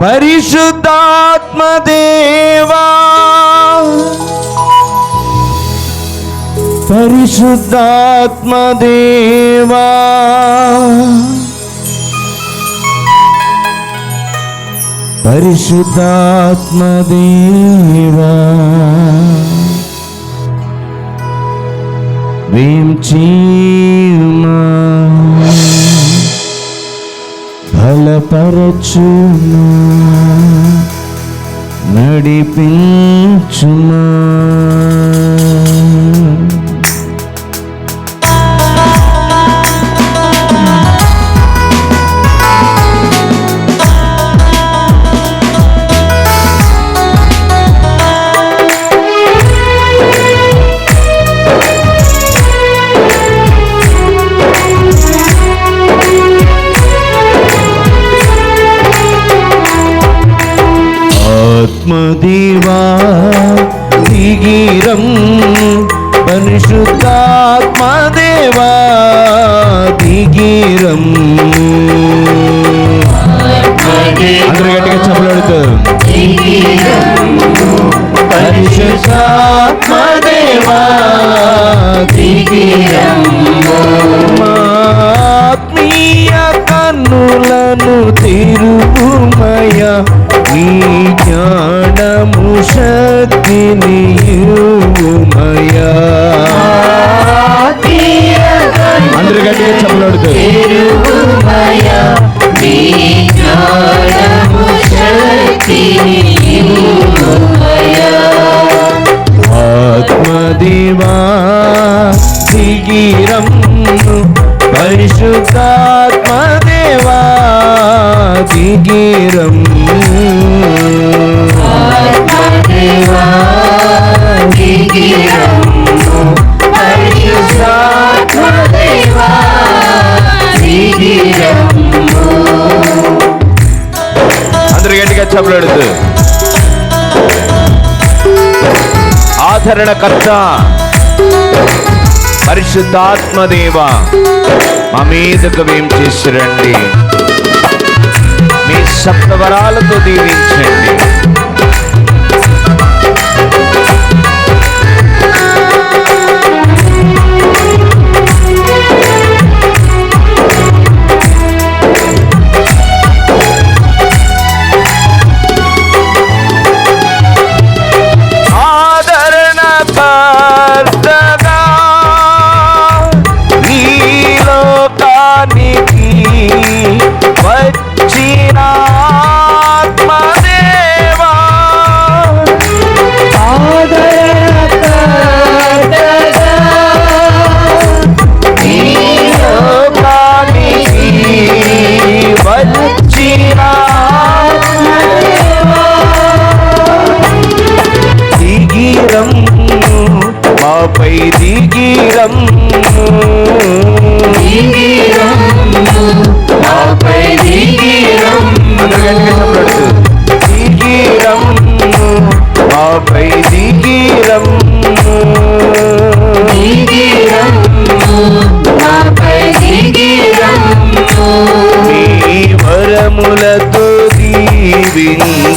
పరిశుద్ధాత్మ దేవా పరిశుద్ధాత్మ దేవా బలపరచుమా? నడిపించుమా? ఆత్మదేవా దిగిరం పరిశుద్ధాత్మదేవా దిగిరం. అందరూ గట్టిగా చెప్పలాడుతారు పరిశుద్ధాత్మదేవా దిగిరం. ఆత్మీయ కన్నులను తిరుగుమయ నీ జ్ఞానము శక్తిని ఇవ్వుమయ అందరూ గట్టిగా ఆత్మదేవా దిగిరం పరిశుద్ధాత్మదేవా దిగిరం గట్టిగా చెప్పలేడు ఆదరణకర్త పరిశుద్ధాత్మదేవ మా మీదకు మేం చేసి రండి. మీ సప్తవరాలతో దీవించండి. మాపై దిగిరం దిగిరం మాపై దిగిరం మీ వరములతో దీవించుటకు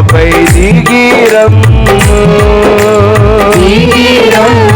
మాపై దిగిరం పరిశుద్ధాత్మదేవా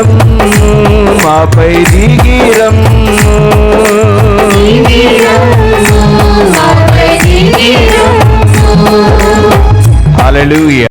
వీరమ్ము మాపై దిగిరమ్ము. అలలుయ